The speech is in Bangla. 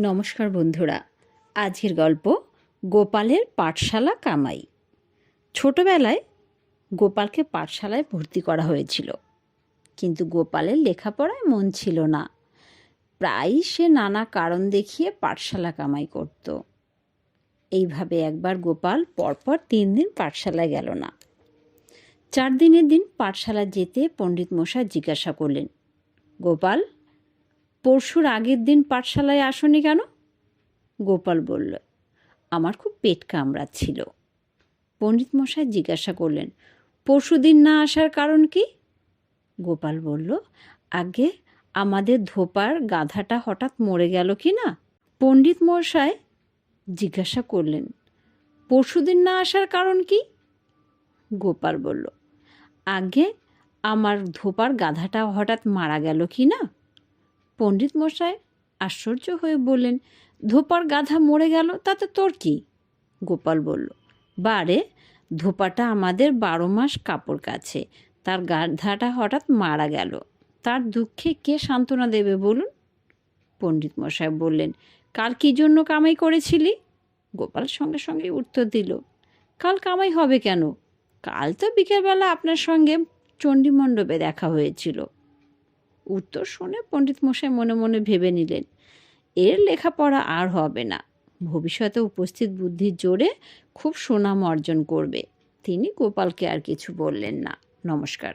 নমস্কার বন্ধুরা। আজকের গল্প, গোপালের পাঠশালা কামাই। ছোটবেলায় গোপালকে পাঠশালায় ভর্তি করা হয়েছিল। কিন্তু গোপালের লেখাপড়ায় মন ছিল না। প্রায়ই সে নানা কারণ দেখিয়ে পাঠশালা কামাই করত। এইভাবে একবার গোপাল পরপর তিন দিন পাঠশালায় গেল না। চার দিনের দিন পাঠশালা যেতে পণ্ডিত মশাই জিজ্ঞাসা করলেন, গোপাল পরশুর আগের দিন পাঠশালায় আসনি কেন? গোপাল বলল, আমার খুব পেট কামড়াচ্ছিল। পণ্ডিত মশাই জিজ্ঞাসা করলেন, পরশু দিন না আসার কারণ কি? গোপাল বলল, আগে আমাদের ধোপার গাধাটা হঠাৎ মরে গেল কি না? পণ্ডিত মশাই জিজ্ঞাসা করলেন পরশুদিন না আসার কারণ কি? গোপাল বলল, আগে আমার ধোপার গাধাটা হঠাৎ মারা গেল কি না? পণ্ডিত মশাই আশ্চর্য হয়ে বললেন, ধোপার গাধা মরে গেল, তাতে তোর কি? গোপাল বলল, বারে, ধোপাটা আমাদের বারো মাস কাপড় কাছে, তার গাধাটা হঠাৎ মারা গেল, তার দুঃখে কে সান্ত্বনা দেবে বলুন? পণ্ডিত মশাই বললেন, কাল কী জন্য কামাই করেছিলি? গোপাল সঙ্গে সঙ্গে উত্তর দিল, কাল কামাই হবে কেন? কাল তো বিকেলবেলা আপনার সঙ্গে চণ্ডীমণ্ডপে দেখা হয়েছিল। উত্তর শুনে পণ্ডিত মশাই মনে মনে ভেবে নিলেন, এর লেখাপড়া আর হবে না। ভবিষ্যতে উপস্থিত বুদ্ধির জোরে খুব সুনাম অর্জন করবে। তিনি গোপালকে আর কিছু বললেন না। নমস্কার।